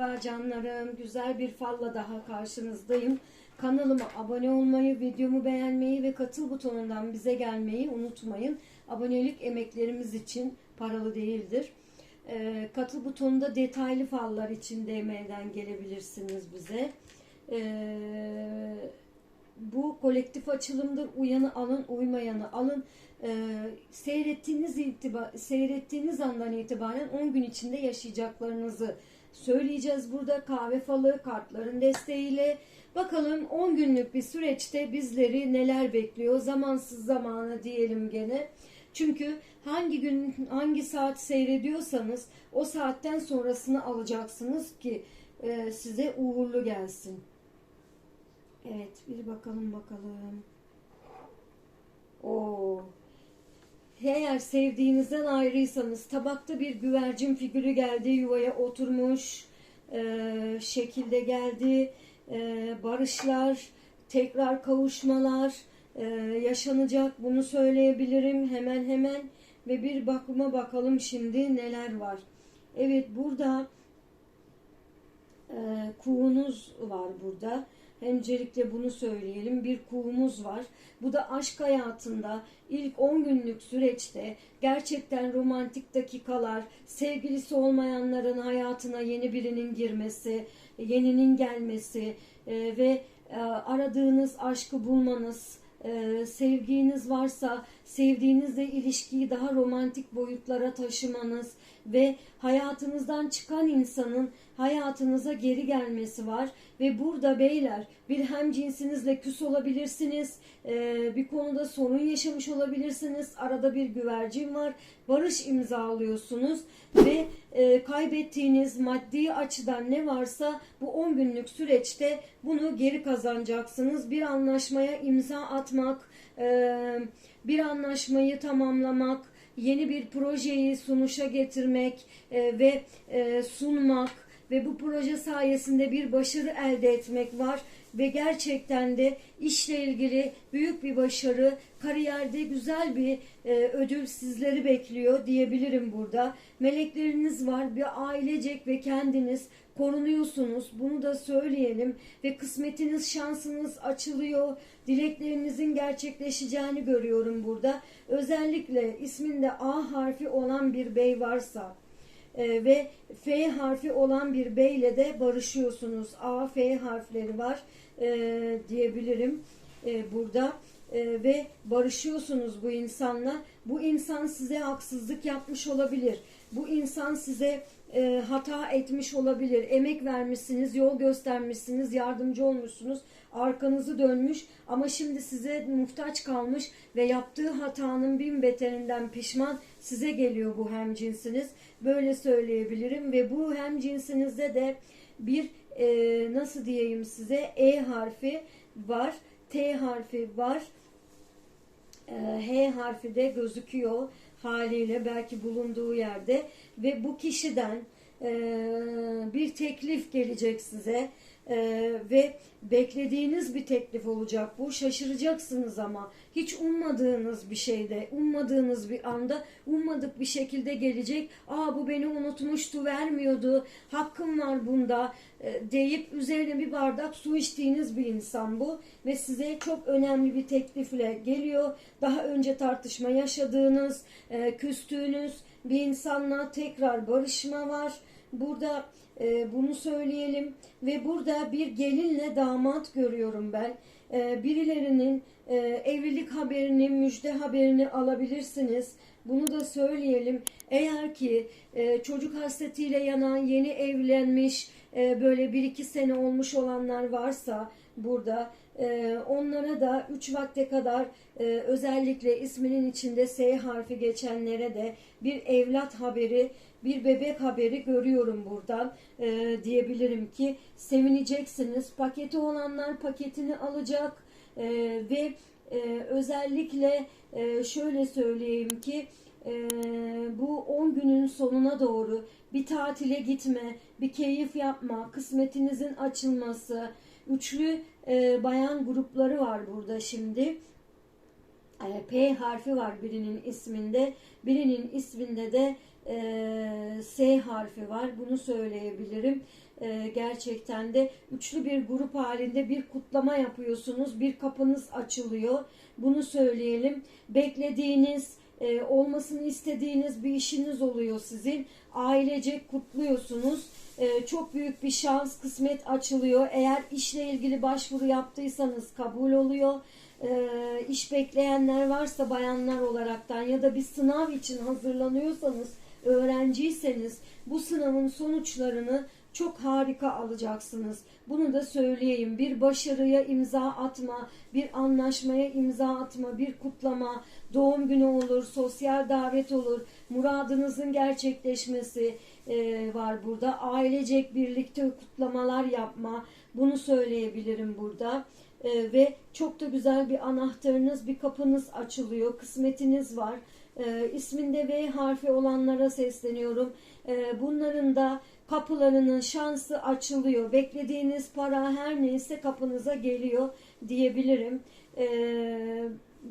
Merhaba canlarım. Güzel bir falla daha karşınızdayım. Kanalıma abone olmayı, videomu beğenmeyi ve katıl butonundan bize gelmeyi unutmayın. Abonelik emeklerimiz için paralı değildir. Ee, katıl butonunda detaylı fallar için DM'den gelebilirsiniz bize. Ee, bu kolektif açılımdır. Uyanı alın, uymayanı alın. Ee, seyrettiğiniz itibar, seyrettiğiniz andan itibaren 10 gün içinde yaşayacaklarınızı söyleyeceğiz burada kahve falı kartların desteğiyle. Bakalım 10 günlük bir süreçte bizleri neler bekliyor? Zamansız zamana diyelim gene. Çünkü hangi gün hangi saat seyrediyorsanız o saatten sonrasını alacaksınız ki e, size uğurlu gelsin. Evet bir bakalım bakalım. Eğer sevdiğinizden ayrıysanız tabakta bir güvercin figürü geldi yuvaya oturmuş e, şekilde geldi e, barışlar tekrar kavuşmalar e, yaşanacak bunu söyleyebilirim hemen hemen ve bir bakıma bakalım şimdi neler var. Evet burada e, kuğunuz var burada. Öncelikle bunu söyleyelim. Bir kuğumuz var. Bu da aşk hayatında ilk 10 günlük süreçte gerçekten romantik dakikalar, sevgilisi olmayanların hayatına yeni birinin girmesi, yeninin gelmesi e, ve e, aradığınız aşkı bulmanız, e, sevginiz varsa sevdiğinizle ilişkiyi daha romantik boyutlara taşımanız ve hayatınızdan çıkan insanın hayatınıza geri gelmesi var. Ve burada beyler bir hem cinsinizle küs olabilirsiniz e, bir konuda sorun yaşamış olabilirsiniz arada bir güvercin var barış imzalıyorsunuz ve e, kaybettiğiniz maddi açıdan ne varsa bu 10 günlük süreçte bunu geri kazanacaksınız. Bir anlaşmaya imza atmak bir anlaşmayı tamamlamak yeni bir projeyi sunuşa getirmek ve sunmak ve bu proje sayesinde bir başarı elde etmek var ve gerçekten de işle ilgili büyük bir başarı, kariyerde güzel bir e, ödül sizleri bekliyor diyebilirim burada. Melekleriniz var, bir ailecek ve kendiniz korunuyorsunuz. Bunu da söyleyelim ve kısmetiniz, şansınız açılıyor. Dileklerinizin gerçekleşeceğini görüyorum burada. Özellikle isminde A harfi olan bir bey varsa e, ve F harfi olan bir beyle de barışıyorsunuz. A, F harfleri var e, diyebilirim e, burada e, ve barışıyorsunuz bu insanla. Bu insan size haksızlık yapmış olabilir. Bu insan size e, hata etmiş olabilir. Emek vermişsiniz, yol göstermişsiniz, yardımcı olmuşsunuz. Arkanızı dönmüş ama şimdi size muhtaç kalmış ve yaptığı hatanın bin beterinden pişman size geliyor bu hem cinsiniz. Böyle söyleyebilirim ve bu hem cinsinizde de bir e, nasıl diyeyim size E harfi var, T harfi var, e, H harfi de gözüküyor haliyle belki bulunduğu yerde ve bu kişiden bir teklif gelecek size. E, ve beklediğiniz bir teklif olacak bu. Şaşıracaksınız ama. Hiç ummadığınız bir şeyde ummadığınız bir anda ummadık bir şekilde gelecek. Aa bu beni unutmuştu vermiyordu. Hakkım var bunda e, deyip üzerine bir bardak su içtiğiniz bir insan bu. Ve size çok önemli bir teklifle geliyor. Daha önce tartışma yaşadığınız e, küstüğünüz bir insanla tekrar barışma var burada e, bunu söyleyelim ve burada bir gelinle damat görüyorum ben. E, birilerinin e, evlilik haberini, müjde haberini alabilirsiniz. Bunu da söyleyelim. Eğer ki e, çocuk hasretiyle yanan, yeni evlenmiş, e, böyle bir iki sene olmuş olanlar varsa burada e, onlara da 3 vakte kadar e, özellikle isminin içinde S harfi geçenlere de bir evlat haberi bir bebek haberi görüyorum buradan e, diyebilirim ki sevineceksiniz. Paketi olanlar paketini alacak e, ve e, özellikle e, şöyle söyleyeyim ki bu 10 günün sonuna doğru bir tatile gitme, bir keyif yapma, kısmetinizin açılması, üçlü e, bayan grupları var burada şimdi. E, P harfi var birinin isminde, birinin isminde de e, S harfi var. Bunu söyleyebilirim. E, gerçekten de üçlü bir grup halinde bir kutlama yapıyorsunuz. Bir kapınız açılıyor. Bunu söyleyelim. Beklediğiniz, e, olmasını istediğiniz bir işiniz oluyor sizin. Ailecek kutluyorsunuz. E, çok büyük bir şans, kısmet açılıyor. Eğer işle ilgili başvuru yaptıysanız kabul oluyor. E, iş bekleyenler varsa bayanlar olaraktan ya da bir sınav için hazırlanıyorsanız, öğrenciyseniz bu sınavın sonuçlarını çok harika alacaksınız. Bunu da söyleyeyim. Bir başarıya imza atma, bir anlaşmaya imza atma, bir kutlama, doğum günü olur, sosyal davet olur, muradınızın gerçekleşmesi e, var burada. Ailecek birlikte kutlamalar yapma, bunu söyleyebilirim burada. E, ve çok da güzel bir anahtarınız, bir kapınız açılıyor, kısmetiniz var. E, isminde V harfi olanlara sesleniyorum. E, bunların da kapılarının şansı açılıyor. Beklediğiniz para her neyse kapınıza geliyor diyebilirim. Ee,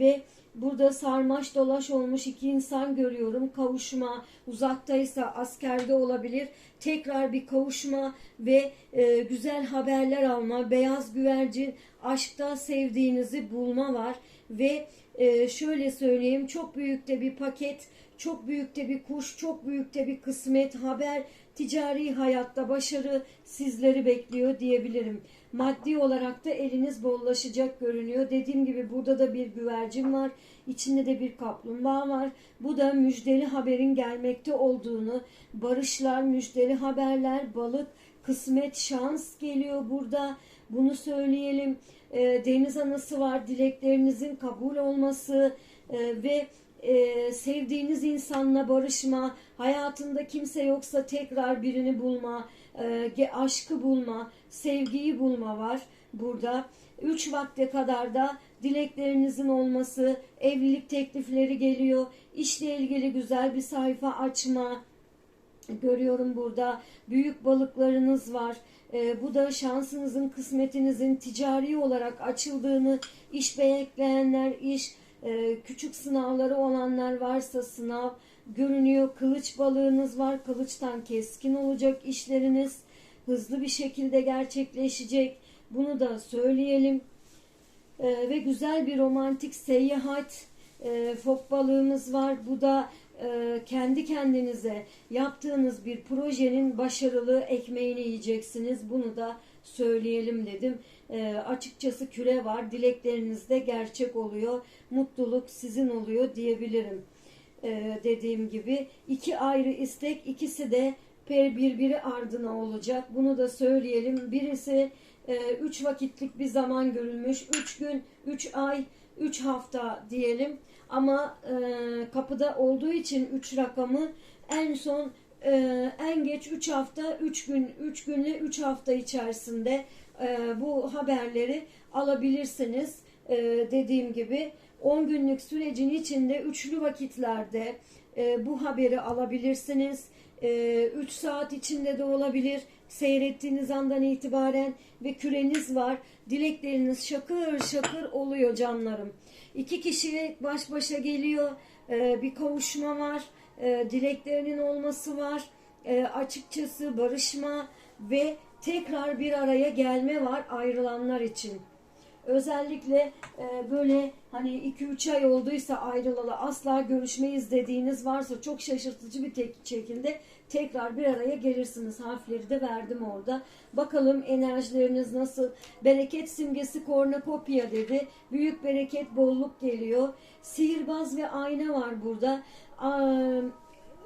ve burada sarmaş dolaş olmuş iki insan görüyorum. Kavuşma uzaktaysa askerde olabilir. Tekrar bir kavuşma ve e, güzel haberler alma. Beyaz güvercin aşkta sevdiğinizi bulma var. Ve e, şöyle söyleyeyim çok büyükte bir paket, çok büyükte bir kuş, çok büyükte bir kısmet, haber, ticari hayatta başarı sizleri bekliyor diyebilirim. Maddi olarak da eliniz bollaşacak görünüyor. Dediğim gibi burada da bir güvercin var. İçinde de bir kaplumbağa var. Bu da müjdeli haberin gelmekte olduğunu, barışlar, müjdeli haberler, balık, kısmet, şans geliyor burada. Bunu söyleyelim. E, deniz anası var. Dileklerinizin kabul olması e, ve e, sevdiğiniz insanla barışma, hayatında kimse yoksa tekrar birini bulma, e, aşkı bulma, sevgiyi bulma var burada. Üç vakte kadar da dileklerinizin olması, evlilik teklifleri geliyor, işle ilgili güzel bir sayfa açma, görüyorum burada. Büyük balıklarınız var. E, bu da şansınızın, kısmetinizin ticari olarak açıldığını, iş bekleyenler iş, e, küçük sınavları olanlar varsa sınav görünüyor. Kılıç balığınız var. Kılıçtan keskin olacak işleriniz. Hızlı bir şekilde gerçekleşecek. Bunu da söyleyelim. E, ve güzel bir romantik seyahat e, fok balığımız var. Bu da e, kendi kendinize yaptığınız bir projenin başarılı ekmeğini yiyeceksiniz. Bunu da söyleyelim dedim. E, açıkçası küre var. Dilekleriniz de gerçek oluyor. Mutluluk sizin oluyor diyebilirim. E, dediğim gibi iki ayrı istek ikisi de birbiri ardına olacak. Bunu da söyleyelim. Birisi 3 e, vakitlik bir zaman görülmüş. 3 gün, 3 ay, 3 hafta diyelim. Ama e, kapıda olduğu için 3 rakamı en son e, en geç 3 hafta, 3 gün, 3 günle 3 hafta içerisinde e, bu haberleri alabilirsiniz. E, dediğim gibi 10 günlük sürecin içinde üçlü vakitlerde e, bu haberi alabilirsiniz. 3 e, saat içinde de olabilir. Seyrettiğiniz andan itibaren ve küreniz var. Dilekleriniz şakır şakır oluyor canlarım. İki kişi baş başa geliyor. E, bir kavuşma var. E, dileklerinin olması var. Açıkçası barışma ve tekrar bir araya gelme var ayrılanlar için. Özellikle e, böyle hani 2-3 ay olduysa ayrılalı asla görüşmeyiz dediğiniz varsa çok şaşırtıcı bir tek şekilde tekrar bir araya gelirsiniz. Harfleri de verdim orada. Bakalım enerjileriniz nasıl? Bereket simgesi kornakopya dedi. Büyük bereket bolluk geliyor. Sihirbaz ve ayna var burada. Aa,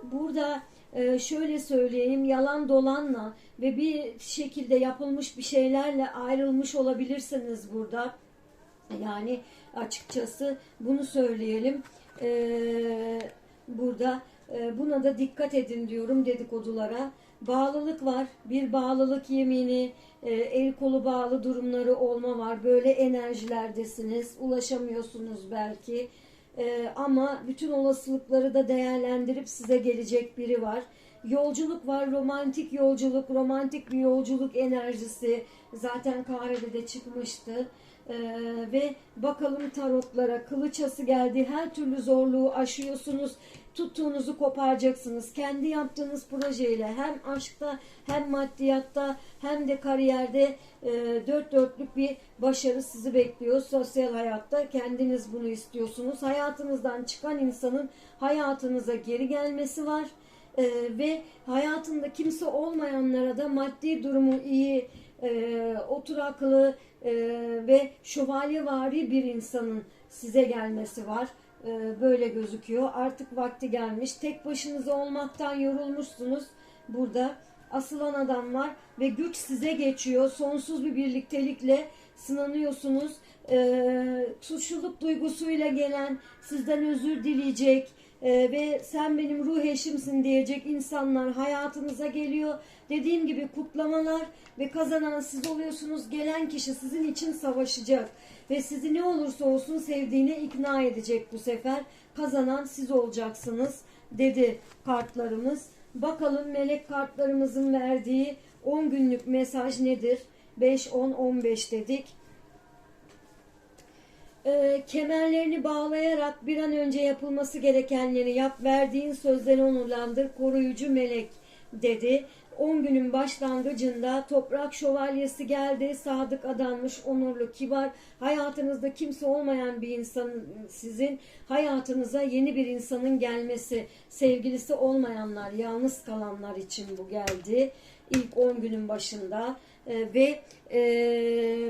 burada e, şöyle söyleyeyim yalan dolanla ve bir şekilde yapılmış bir şeylerle ayrılmış olabilirsiniz burada. Yani açıkçası bunu söyleyelim. Ee, burada e, buna da dikkat edin diyorum dedikodulara. Bağlılık var. Bir bağlılık yemini, e, el kolu bağlı durumları olma var. Böyle enerjilerdesiniz. Ulaşamıyorsunuz belki. E, ama bütün olasılıkları da değerlendirip size gelecek biri var. Yolculuk var, romantik yolculuk, romantik bir yolculuk enerjisi. Zaten Kare'de de çıkmıştı. Ee, ve bakalım tarotlara kılıç ası geldi. Her türlü zorluğu aşıyorsunuz. Tuttuğunuzu koparacaksınız. Kendi yaptığınız projeyle hem aşkta hem maddiyatta hem de kariyerde e, dört dörtlük bir başarı sizi bekliyor. Sosyal hayatta kendiniz bunu istiyorsunuz. Hayatınızdan çıkan insanın hayatınıza geri gelmesi var. Ee, ve hayatında kimse olmayanlara da maddi durumu iyi, e, oturaklı e, ve şövalyevari bir insanın size gelmesi var. E, böyle gözüküyor. Artık vakti gelmiş. Tek başınıza olmaktan yorulmuşsunuz. Burada asılan adam var ve güç size geçiyor. Sonsuz bir birliktelikle sınanıyorsunuz. E, suçluluk duygusuyla gelen sizden özür dileyecek e, ve sen benim ruh eşimsin diyecek insanlar hayatınıza geliyor. Dediğim gibi kutlamalar ve kazanan siz oluyorsunuz. Gelen kişi sizin için savaşacak ve sizi ne olursa olsun sevdiğine ikna edecek bu sefer. Kazanan siz olacaksınız dedi kartlarımız. Bakalım melek kartlarımızın verdiği 10 günlük mesaj nedir? 5, 10, 15 dedik. Ee, kemerlerini bağlayarak bir an önce yapılması gerekenleri yap, verdiğin sözleri onurlandır, koruyucu melek dedi. 10 günün başlangıcında toprak şövalyesi geldi, sadık adanmış, onurlu, kibar, hayatınızda kimse olmayan bir insan sizin hayatınıza yeni bir insanın gelmesi, sevgilisi olmayanlar, yalnız kalanlar için bu geldi. İlk 10 günün başında Ee, ve e,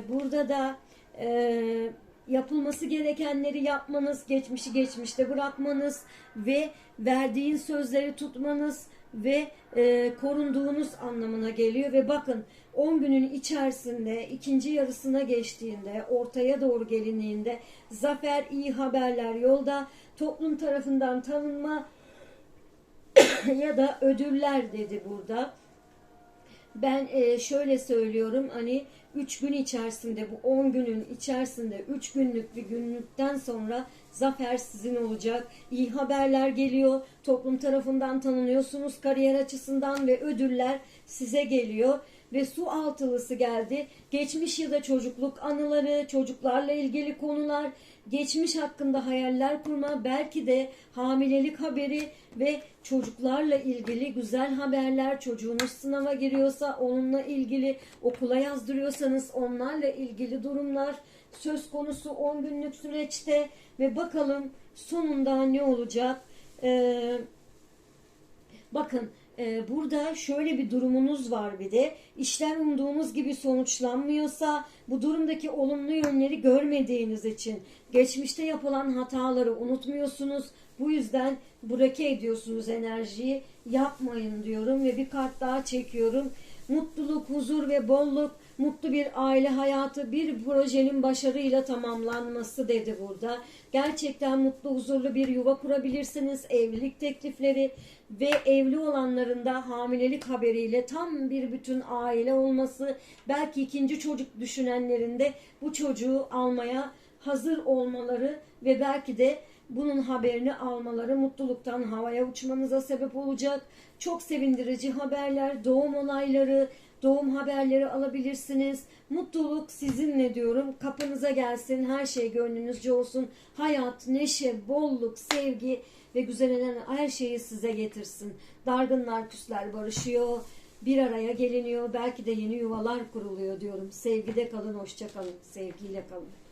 burada da e, yapılması gerekenleri yapmanız, geçmişi geçmişte bırakmanız ve verdiğin sözleri tutmanız ve e, korunduğunuz anlamına geliyor. Ve bakın 10 günün içerisinde ikinci yarısına geçtiğinde ortaya doğru gelindiğinde zafer iyi haberler yolda. Toplum tarafından tanınma ya da ödüller dedi burada. Ben e, şöyle söylüyorum hani 3 gün içerisinde bu 10 günün içerisinde 3 günlük bir günlükten sonra zafer sizin olacak. İyi haberler geliyor. Toplum tarafından tanınıyorsunuz kariyer açısından ve ödüller size geliyor. Ve su altılısı geldi. Geçmiş ya da çocukluk anıları, çocuklarla ilgili konular, geçmiş hakkında hayaller kurma, belki de hamilelik haberi ve çocuklarla ilgili güzel haberler, çocuğunuz sınava giriyorsa onunla ilgili okula yazdırıyorsanız onlarla ilgili durumlar söz konusu 10 günlük süreçte ve bakalım sonunda ne olacak? Ee, bakın e, burada şöyle bir durumunuz var bir de işler umduğunuz gibi sonuçlanmıyorsa bu durumdaki olumlu yönleri görmediğiniz için geçmişte yapılan hataları unutmuyorsunuz. Bu yüzden bloke ediyorsunuz enerjiyi. Yapmayın diyorum ve bir kart daha çekiyorum. Mutluluk, huzur ve bolluk, mutlu bir aile hayatı, bir projenin başarıyla tamamlanması dedi burada. Gerçekten mutlu, huzurlu bir yuva kurabilirsiniz. Evlilik teklifleri ve evli olanların da hamilelik haberiyle tam bir bütün aile olması, belki ikinci çocuk düşünenlerin de bu çocuğu almaya hazır olmaları ve belki de bunun haberini almaları mutluluktan havaya uçmanıza sebep olacak. Çok sevindirici haberler, doğum olayları, doğum haberleri alabilirsiniz. Mutluluk sizinle diyorum. Kapınıza gelsin. Her şey gönlünüzce olsun. Hayat, neşe, bolluk, sevgi ve güzel her şeyi size getirsin. Dargınlar, küsler barışıyor. Bir araya geliniyor. Belki de yeni yuvalar kuruluyor diyorum. Sevgide kalın, hoşça kalın. Sevgiyle kalın.